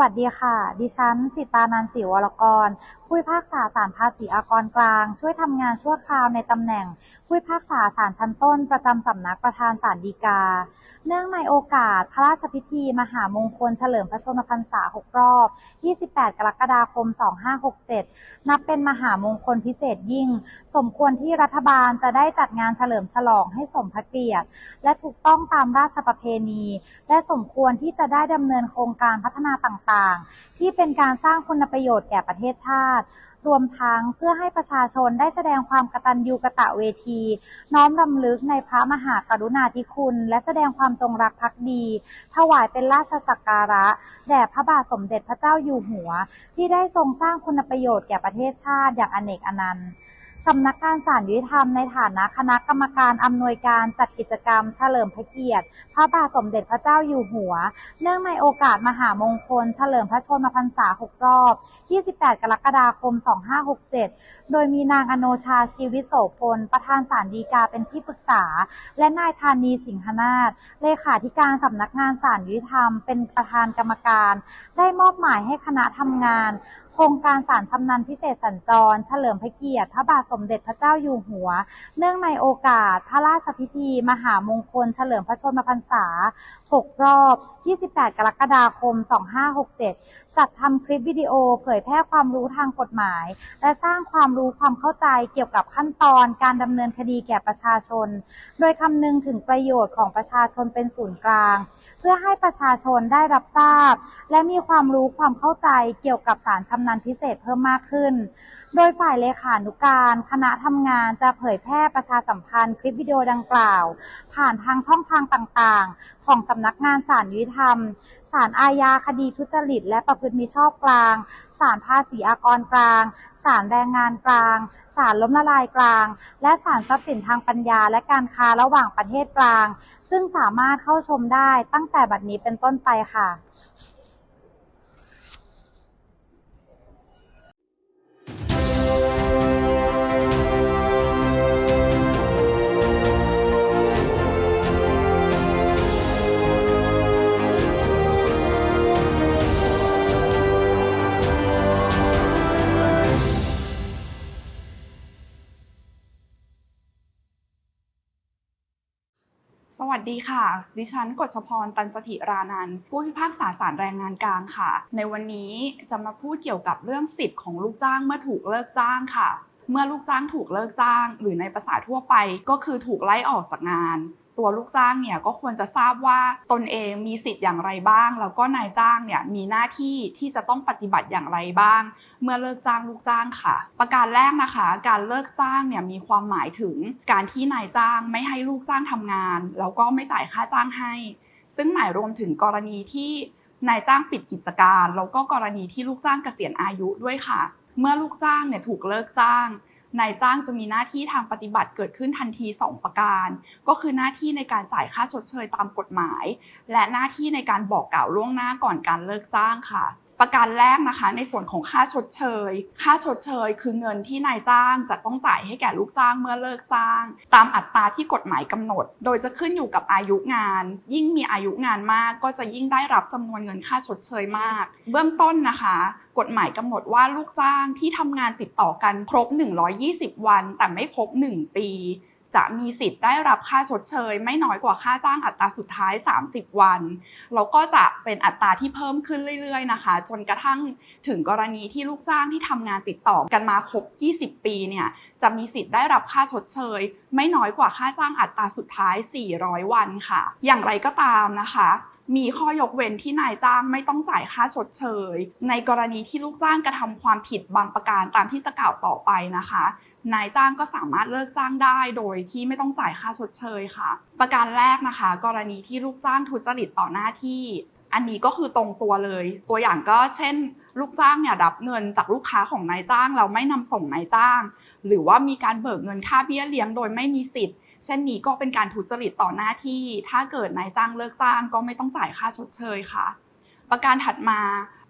วัสดีค่ะ ดิฉันสิตานันสีวรกรผู้พิพากษาศาลภาษีอากรกลาง ช่วยทำงานชั่วคราวในตำแหน่งผู้พิพากษาศาลชั้นต้น ประจำสำนักประธานศาลฎีกา เนื่องในโอกาสพระราชพิธี มหามงคลเฉลิมพระชนมพรรษา 6 รอบ 28 กรกฎาคม 2567 นับเป็นมหามงคลพิเศษยิ่ง สมควรที่รัฐบาลจะได้จัดงานเฉลิมฉลองให้สมพระเกียรติ และถูกต้องตามราชประเพณี และสมควรที่จะได้ดำเนินโครงการพัฒนาต่างๆ ที่เป็นการสร้างคุณประโยชน์แก่ประเทศชาติรวมทั้งเพื่อให้ประชาชนได้แสดงความกตัญญูกตะเวที น้อมรำลึกในพระมหากรุณาธิคุณ และแสดงความจงรักภักดี ถวายเป็นราชสักการะ แด่พระบาทสมเด็จพระเจ้าอยู่หัว ที่ได้ทรงสร้างคุณประโยชน์แก่ประเทศชาติอย่างอเนกอนันต์ สำนักงานศาลยุติธรรมในฐานะคณะกรรมการอำนวยการจัดกิจกรรมเฉลิมพระเกียรติ พระบาทสมเด็จพระเจ้าอยู่หัว เนื่องในโอกาสมหามงคล เฉลิมพระชนมพรรษา 6 รอบ 28 กรกฎาคม 2567 โดยมีนางอโนชาชีวิตโสพล ประธานศาลฎีกาเป็นที่ปรึกษา และนายธานีสิงหนาถเลขาธิการสำนักงานศาลยุติธรรม เป็นประธานกรรมการ ได้มอบหมายให้คณะทำงาน ครงการสารชำนาญพิเศษสัญจร เฉลิมพระเกียรติพระบาทสมเด็จพระเจ้าอยู่หัว เนื่องในโอกาสพระราชพิธี มหามงคล เฉลิมพระชนมพรรษา 6 รอบ 28 กรกฎาคม 2567 จัดทำคลิปวิดีโอเผยแพร่ความรู้ทางกฎหมาย และสร้างความรู้ความเข้าใจเกี่ยวกับขั้นตอนการดำเนินคดีแก่ประชาชน โดยคำนึงถึงประโยชน์ของประชาชนเป็นศูนย์กลาง เพื่อให้ประชาชนได้รับทราบ และมีความรู้ความเข้าใจเกี่ยวกับสารชำนาญพิเศษเพิ่มมากขึ้น โดยฝ่ายเลขานุการคณะทำงานจะเผยแพร่ประชาสัมพันธ์คลิปวิดีโอดังกล่าว ผ่านทางช่องทางต่างๆ ของสำนักงานศาลยุติธรรมศาลอาญาคดีทุจริต และประพฤติมิชอบกลาง ศาลภาษีอากรกลาง ศาลแรงงานกลาง ศาลล้มละลายกลาง และศาลทรัพย์สินทางปัญญา และการค้าระหว่างประเทศกลาง ซึ่งสามารถเข้าชมได้ตั้งแต่บัดนี้เป็นต้นไปค่ะ สวัสดีค่ะ ดิฉันกฎชพร ตันสถิรานันผู้พิพากษาศาลแรงงานกลางค่ะ ในวันนี้จะมาพูดเกี่ยวกับเรื่องสิทธิ์ของลูกจ้างเมื่อถูกเลิกจ้างค่ะ เมื่อลูกจ้างถูกเลิกจ้าง หรือในภาษาทั่วไปก็คือถูกไล่ออกจากงาน ตัวลูกจ้างเนี่ยก็ควรจะทราบว่าตนเองมีสิทธิ์อย่างไรบ้าง แล้วก็นายจ้างเนี่ยมีหน้าที่ที่จะต้องปฏิบัติอย่างไรบ้าง เมื่อเลิกจ้างลูกจ้างค่ะ ประการแรกนะคะ การเลิกจ้างเนี่ยมีความหมายถึงการที่นายจ้างไม่ให้ลูกจ้างทำงาน แล้วก็ไม่จ่ายค่าจ้างให้ ซึ่งหมายรวมถึงกรณีที่นายจ้างปิดกิจการ แล้วก็กรณีที่ลูกจ้างเกษียณอายุด้วยค่ะ เมื่อลูกจ้างเนี่ยถูกเลิกจ้าง นายจ้างจะมีหน้าที่ทางปฏิบัติเกิดขึ้นทันที 2 ประการ ก็คือหน้าที่ในการจ่ายค่าชดเชยตามกฎหมาย และหน้าที่ในการบอกกล่าวล่วงหน้าก่อนการเลิกจ้างค่ะ ประการแรกนะคะ ในส่วนของค่าชดเชย ค่าชดเชย คือเงินที่นายจ้างจะต้องจ่ายให้แก่ลูกจ้างเมื่อเลิกจ้าง ตามอัตราที่กฎหมายกำหนด โดยจะขึ้นอยู่กับอายุงาน ยิ่งมีอายุงานมากก็จะยิ่งได้รับจำนวนเงินค่าชดเชยมาก เบื้องต้นนะคะกฎหมายกำหนดว่าลูกจ้างที่ทำงานติดต่อกันครบ 120 วัน แต่ไม่ครบ 1 ปี จะมีสิทธิ์ได้รับค่าชดเชย ไม่น้อยกว่าค่าจ้างอัตราสุดท้าย 30 วัน แล้วก็จะเป็นอัตราที่เพิ่มขึ้นเรื่อยๆนะคะ จนกระทั่งถึงกรณีที่ลูกจ้างที่ทำงานติดต่อกันมาครบ 20 ปีเนี่ยจะมีสิทธิ์ได้รับค่าชดเชย ไม่น้อยกว่าค่าจ้างอัตราสุดท้าย 400 วันค่ะ อย่างไรก็ตามนะคะมีข้อยกเว้นที่นายจ้างไม่ต้องจ่ายค่าชดเชย ในกรณีที่ลูกจ้างกระทำความผิดบางประการตามที่จะกล่าวต่อไปนะคะ นายจ้างก็สามารถเลิกจ้างได้โดยที่ไม่ต้องจ่ายค่าชดเชยค่ะ ประการแรกนะคะ กรณีที่ลูกจ้างทุจริตต่อหน้าที่ อันนี้ก็คือตรงตัวเลย ตัวอย่างก็เช่น ลูกจ้างเนี่ยรับเงินจากลูกค้าของนายจ้างเราไม่นำส่งนายจ้าง หรือว่ามีการเบิกเงินค่าเบี้ยเลี้ยงโดยไม่มีสิทธิ์เช่นนี้ก็เป็นการทุจริตต่อหน้าที่ ถ้าเกิดนายจ้างเลิกจ้างก็ไม่ต้องจ่ายค่าชดเชยค่ะ ประการถัดมา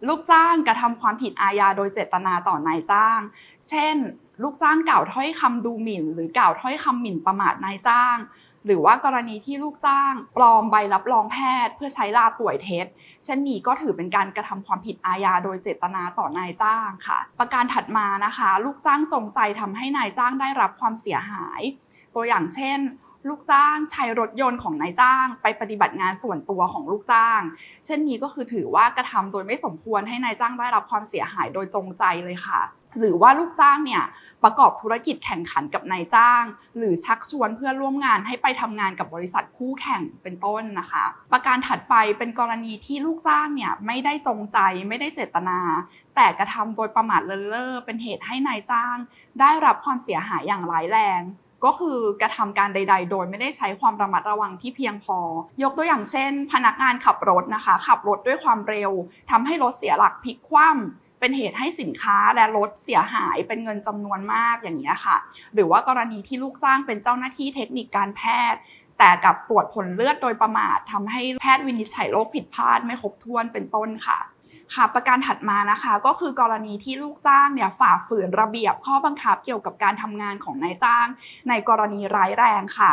ลูกจ้างกระทำความผิดอาญาโดยเจตนาต่อนายจ้าง เช่น ลูกจ้างกล่าวถ้อยคำดูหมิ่น หรือกล่าวถ้อยคำหมิ่นประมาทนายจ้าง หรือว่ากรณีที่ลูกจ้าง ปลอมใบรับรองแพทย์ เพื่อใช้ลาป่วยเท็จเช่นนี้ก็ถือเป็นการกระทำความผิดอาญาโดยเจตนาต่อนายจ้างค่ะ ประการถัดมานะคะ ลูกจ้างจงใจทำให้นายจ้างได้รับความเสียหาย ตัวอย่างเช่นลูกจ้างใช้รถยนต์ของนายจ้าง ไปปฏิบัติงานส่วนตัวของลูกจ้าง เช่นนี้ก็คือถือว่ากระทำโดยไม่สมควรให้นายจ้างได้รับความเสียหายโดยจงใจเลยค่ะ หรือว่าลูกจ้างเนี่ยประกอบธุรกิจแข่งขันกับนายจ้าง หรือชักชวนเพื่อนร่วมงานให้ไปทำงานกับบริษัทคู่แข่งเป็นต้นนะคะ ประการถัดไปเป็นกรณีที่ลูกจ้างเนี่ยไม่ได้จงใจไม่ได้เจตนา แต่กระทำโดยประมาทเลินเล่อเป็นเหตุให้นายจ้าง ได้รับความเสียหายอย่างร้ายแรง ก็คือกระทำการใด ๆ โดยไม่ได้ใช้ความระมัดระวังที่เพียงพอ ยกตัวอย่างเช่น พนักงานขับรถนะคะ ขับรถด้วยความเร็วทำให้รถเสียหลักพลิกคว่ำ เป็นเหตุให้สินค้าและรถเสียหายเป็นเงินจำนวนมากอย่างนี้ค่ะ หรือว่ากรณีที่ลูกจ้างเป็นเจ้าหน้าที่เทคนิคการแพทย์ แต่กับตรวจผลเลือดโดยประมาททำให้แพทย์วินิจฉัยโรคผิดพลาดไม่ครบถ้วนเป็นต้นค่ะค่ะประการถัดมานะคะก็คือกรณีที่ลูกจ้างเนี่ยฝ่าฝืนระเบียบข้อบังคับเกี่ยวกับการทำงานของนายจ้าง ในกรณีร้ายแรงค่ะ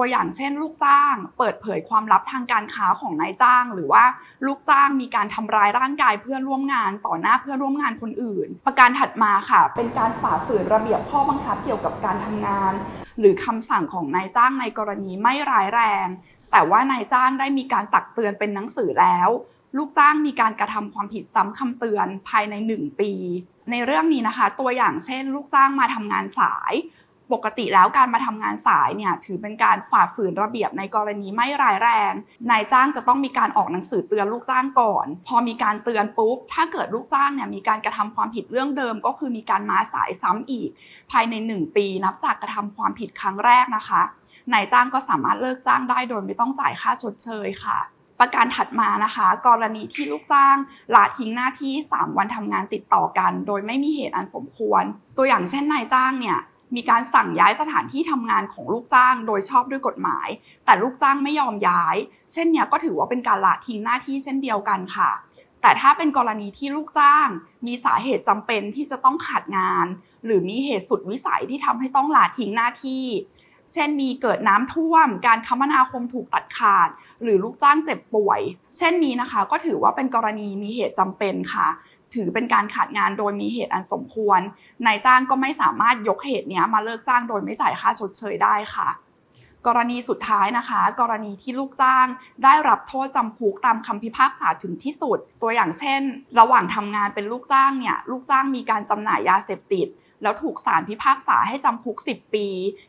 ตัวอย่างเช่น ลูกจ้าง เปิดเผยความลับทางการค้าของนายจ้าง หรือว่าลูกจ้างมีการทำร้ายร่างกายเพื่อนร่วมงาน ต่อหน้าเพื่อนร่วมงานคนอื่น ประการถัดมาค่ะ เป็นการฝ่าฝืนระเบียบข้อบังคับเกี่ยวกับการทำงาน หรือคำสั่งของนายจ้างในกรณีไม่ร้ายแรง แต่ว่านายจ้างได้มีการตักเตือนเป็นหนังสือแล้วลูกจ้างมีการกระทำความผิดซ้ำคำเตือนภายใน 1 ปี ในเรื่องนี้นะคะ ตัวอย่างเช่น ลูกจ้างมาทำงานสาย ปกติแล้วการมาทำงานสายเนี่ยถือเป็นการฝ่าฝืนระเบียบในกรณีไม่ร้ายแรง นายจ้างจะต้องมีการออกหนังสือเตือนลูกจ้างก่อน พอมีการเตือนปุ๊บ ถ้าเกิดลูกจ้างเนี่ยมีการกระทำความผิดเรื่องเดิม ก็คือมีการมาสายซ้ำอีก ภายใน 1 ปีนับจากกระทำความผิดครั้งแรกนะคะนายจ้างก็สามารถเลิกจ้างได้โดยไม่ต้องจ่ายค่าชดเชยค่ะ ประการถัดมานะคะ กรณีที่ลูกจ้างละทิ้งหน้าที่ 3 วันทำงานติดต่อกัน โดยไม่มีเหตุอันสมควร ตัวอย่างเช่นนายจ้างเนี่ย มีการสั่งย้ายสถานที่ทำงานของลูกจ้างโดยชอบด้วยกฎหมาย แต่ลูกจ้างไม่ยอมย้าย เช่นเนี้ยก็ถือว่าเป็นการละทิ้งหน้าที่เช่นเดียวกันค่ะ แต่ถ้าเป็นกรณีที่ลูกจ้าง มีสาเหตุจำเป็นที่จะต้องขาดงาน หรือมีเหตุสุดวิสัยที่ทำให้ต้องละทิ้งหน้าที่ เช่นมีเกิดน้ำท่วม การคมนาคมถูกตัดขาด หรือลูกจ้างเจ็บป่วย เช่นนี้นะคะ ก็ถือว่าเป็นกรณีมีเหตุจำเป็นค่ะ ถือเป็นการขาดงานโดยมีเหตุอันสมควร นายจ้างก็ไม่สามารถยกเหตุนี้มาเลิกจ้างโดยไม่จ่ายค่าชดเชยได้ค่ะ กรณีสุดท้ายนะคะ กรณีที่ลูกจ้าง ได้รับโทษจำคุกตามคำพิพากษาถึงที่สุด ตัวอย่างเช่น ระหว่างทำงานเป็นลูกจ้างเนี่ย ลูกจ้างมีการจำหน่ายยาเสพติด แล้วถูกศาลพิพากษาให้จำคุก 10 ปี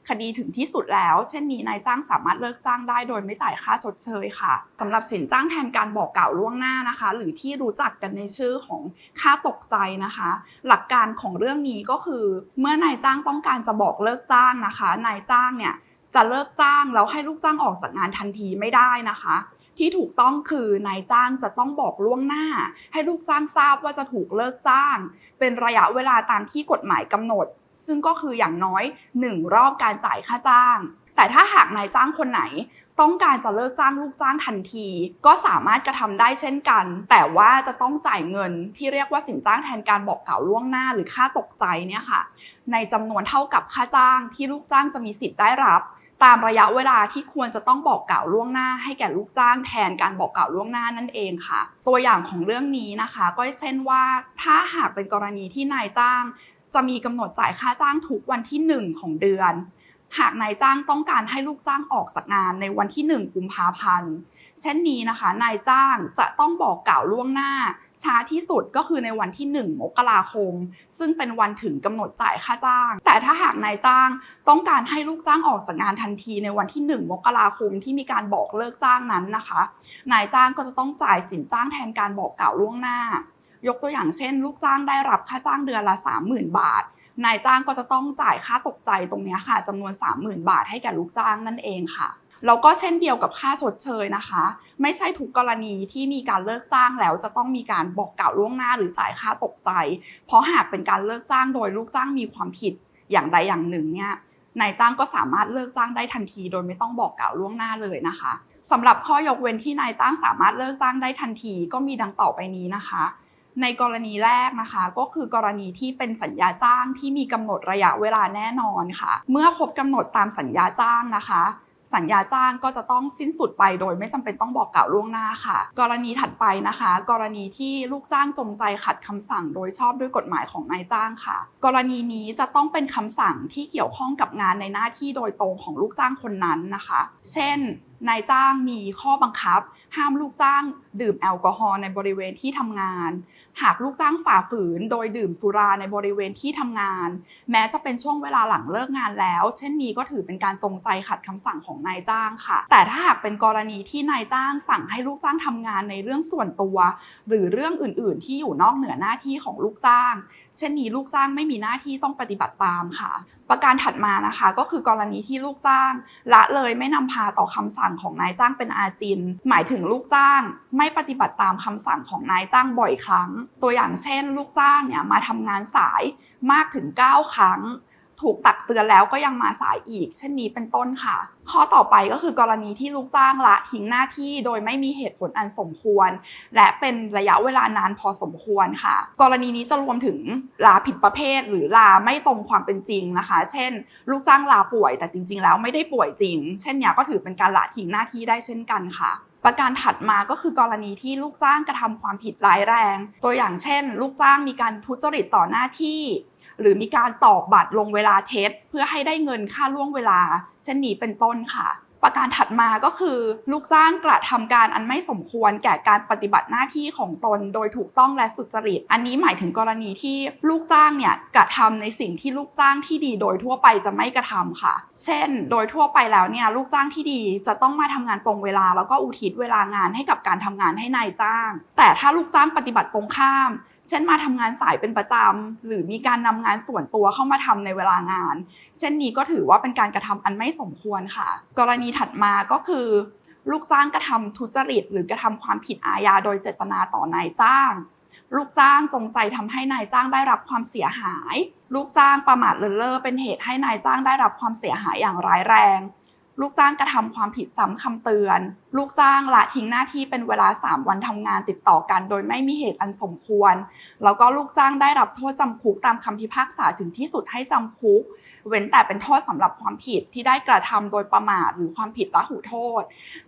คดีถึงที่สุดแล้ว เช่นนี้นายจ้างสามารถเลิกจ้างได้โดยไม่จ่ายค่าชดเชยค่ะสำหรับสินจ้างแทนการบอกกล่าวล่วงหน้านะคะ หรือที่รู้จักกันในชื่อของค่าตกใจนะคะ หลักการของเรื่องนี้ก็คือ เมื่อนายจ้างต้องการจะบอกเลิกจ้างนะคะ นายจ้างเนี่ยจะเลิกจ้างแล้วให้ลูกจ้างออกจากงานทันทีไม่ได้นะคะ ที่ถูกต้องคือนายจ้างจะต้องบอกล่วงหน้า ให้ลูกจ้างทราบว่าจะถูกเลิกจ้าง เป็นระยะเวลาตามที่กฎหมายกำหนด ซึ่งก็คืออย่างน้อย 1 รอบการจ่ายค่าจ้าง แต่ถ้าหากนายจ้างคนไหน ต้องการจะเลิกจ้างลูกจ้างทันที ก็สามารถกระทำได้เช่นกัน แต่ว่าจะต้องจ่ายเงินที่เรียกว่าสินจ้างแทนการบอกกล่าวล่วงหน้าหรือค่าตกใจเนี่ยค่ะ ในจำนวนเท่ากับค่าจ้างที่ลูกจ้างจะมีสิทธิ์ได้รับ ตามระยะเวลาที่ควรจะต้องบอกกล่าวล่วงหน้า ให้แก่ลูกจ้างแทนการบอกกล่าวล่วงหน้านั่นเองค่ะ ตัวอย่างของเรื่องนี้นะคะ ก็เช่นว่าถ้าหากเป็นกรณีที่นายจ้าง จะมีกำหนดจ่ายค่าจ้างทุกวันที่ 1 ของเดือน หากนายจ้างต้องการให้ลูกจ้างออกจากงานในวันที่ 1 กุมภาพันธ์ เช่นนี้นะคะ นายจ้างจะต้องบอกกล่าวล่วงหน้า ช้าที่สุดก็คือในวันที่ 1 มกราคม ซึ่งเป็นวันถึงกำหนดจ่ายค่าจ้าง แต่ถ้าหากนายจ้างต้องการให้ลูกจ้างออกจากงานทันทีในวันที่ 1 มกราคมที่มีการบอกเลิกจ้างนั้นนะคะ นายจ้างก็จะต้องจ่ายสินจ้างแทนการบอกกล่าวล่วงหน้า ยกตัวอย่างเช่น ลูกจ้างได้รับค่าจ้างเดือนละ 30,000 บาทนายจ้างก็จะต้องจ่ายค่าตกใจตรงนี้ค่ะจำนวน 30,000 บาทให้แก่ลูกจ้างนั่นเองค่ะ แล้วก็เช่นเดียวกับค่าชดเชยนะคะ ไม่ใช่ทุกกรณีที่มีการเลิกจ้างแล้วจะต้องมีการบอกกล่าวล่วงหน้าหรือจ่ายค่าตกใจ เพราะหากเป็นการเลิกจ้างโดยลูกจ้างมีความผิดอย่างใดอย่างหนึ่งเนี่ยนายจ้างก็สามารถเลิกจ้างได้ทันที โดยไม่ต้องบอกกล่าวล่วงหน้าเลยนะคะสำหรับข้อยกเว้นที่นายจ้างสามารถเลิกจ้างได้ทันทีก็มีดังต่อไปนี้นะคะ ในกรณีแรกนะคะ ก็คือกรณีที่เป็นสัญญาจ้างที่มีกำหนดระยะเวลาแน่นอนค่ะ เมื่อครบกำหนดตามสัญญาจ้างนะคะ สัญญาจ้างก็จะต้องสิ้นสุดไปโดยไม่จำเป็นต้องบอกกล่าวล่วงหน้าค่ะ กรณีถัดไปนะคะ กรณีที่ลูกจ้างจงใจขัดคำสั่งโดยชอบด้วยกฎหมายของนายจ้างค่ะ กรณีนี้จะต้องเป็นคำสั่งที่เกี่ยวข้องกับงานในหน้าที่โดยตรงของลูกจ้างคนนั้นนะคะ เช่น นายจ้างมีข้อบังคับ ห้ามลูกจ้าง ดื่มแอลกอฮอล์ในบริเวณที่ทำงาน หากลูกจ้างฝ่าฝืน โดยดื่มสุราในบริเวณที่ทำงาน แม้จะเป็นช่วงเวลาหลังเลิกงานแล้ว เช่นนี้ก็ถือเป็นการจงใจขัดคำสั่งของนายจ้างค่ะ แต่ถ้าหากเป็นกรณีที่นายจ้างสั่งให้ลูกจ้างทำงานในเรื่องส่วนตัว หรือเรื่องอื่น ๆ ที่อยู่นอกเหนือหน้าที่ของลูกจ้าง เช่นนี้ลูกจ้างไม่มีหน้าที่ต้องปฏิบัติตามค่ะ ประการถัดมานะคะ ก็คือกรณีที่ลูกจ้าง ละเลยไม่นำพาต่อคำสั่งของนายจ้างเป็นอาจิน หมายถึงลูกจ้าง ไม่ปฏิบัติตามคำสั่งของนายจ้างบ่อยครั้ง ตัวอย่างเช่น ลูกจ้างเนี่ยมาทำงานสายมากถึง 9 ครั้ง ถูกตักเตือนแล้วก็ยังมาสายอีก เช่นนี้เป็นต้นค่ะ ข้อต่อไปก็คือกรณีที่ลูกจ้างละทิ้งหน้าที่โดยไม่มีเหตุผลอันสมควร และเป็นระยะเวลานานพอสมควรค่ะ กรณีนี้จะรวมถึงลาผิดประเภท หรือลาไม่ตรงความเป็นจริงนะคะ เช่น ลูกจ้างลาป่วย แต่จริง ๆ แล้วไม่ได้ป่วยจริง เช่นนี้ก็ถือเป็นการละทิ้งหน้าที่ได้เช่นกันค่ะประการถัดมาก็คือกรณีที่ลูกจ้างกระทำความผิดร้ายแรง ตัวอย่างเช่น ลูกจ้างมีการทุจริตต่อหน้าที่ หรือมีการตอกบัตรลงเวลาเท็จ เพื่อให้ได้เงินค่าล่วงเวลา เช่นนี้เป็นต้นค่ะ ประการถัดมาก็คือ ลูกจ้างกระทำการอันไม่สมควรแก่การปฏิบัติหน้าที่ของตนโดยถูกต้องและสุจริต อันนี้หมายถึงกรณีที่ลูกจ้างเนี่ยกระทำในสิ่งที่ลูกจ้างที่ดีโดยทั่วไปจะไม่กระทำค่ะ เช่น โดยทั่วไปแล้วเนี่ยลูกจ้างที่ดีจะต้องมาทำงานตรงเวลา แล้วก็อุทิศเวลางานให้กับการทำงานให้นายจ้าง แต่ถ้าลูกจ้างปฏิบัติตรงข้าม เช่นมาทำงานสายเป็นประจำหรือมีการนำงานส่วนตัวเข้ามาทำในเวลางาน เช่นนี้ก็ถือว่าเป็นการกระทำอันไม่สมควรค่ะ กรณีถัดมาก็คือ ลูกจ้างกระทำทุจริต หรือกระทำความผิดอาญาโดยเจตนาต่อนายจ้าง ลูกจ้างจงใจทำให้นายจ้างได้รับความเสียหาย ลูกจ้างประมาทเลินเล่อเป็นเหตุให้นายจ้างได้รับความเสียหายอย่างร้ายแรง ลูกจ้างกระทำความผิดซ้ำคำเตือน ลูกจ้างละทิ้งหน้าที่เป็นเวลา 3 วันทำงานติดต่อกัน โดยไม่มีเหตุอันสมควร แล้วก็ลูกจ้างได้รับโทษจำคุกตามคำพิพากษาถึงที่สุดให้จำคุก เว้นแต่เป็นโทษสำหรับความผิดที่ได้กระทำโดยประมาทหรือความผิดละหูโทษ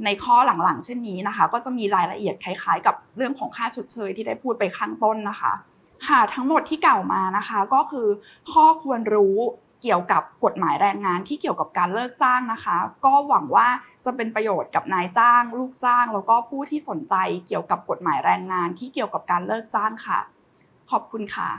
ในข้อหลังๆ เช่นนี้นะคะ ก็จะมีรายละเอียดคล้าย ๆ กับเรื่องของค่าชดเชยที่ได้พูดไปข้างต้นนะคะค่ะทั้งหมดที่กล่าวมานะคะก็คือข้อควรรู้ เกี่ยวกับกฎหมายแรงงานที่เกี่ยวกับการเลิกจ้างนะคะ ก็หวังว่าจะเป็นประโยชน์กับนายจ้าง ลูกจ้าง แล้วก็ผู้ที่สนใจเกี่ยวกับกฎหมายแรงงานที่เกี่ยวกับการเลิกจ้างค่ะ ขอบคุณค่ะ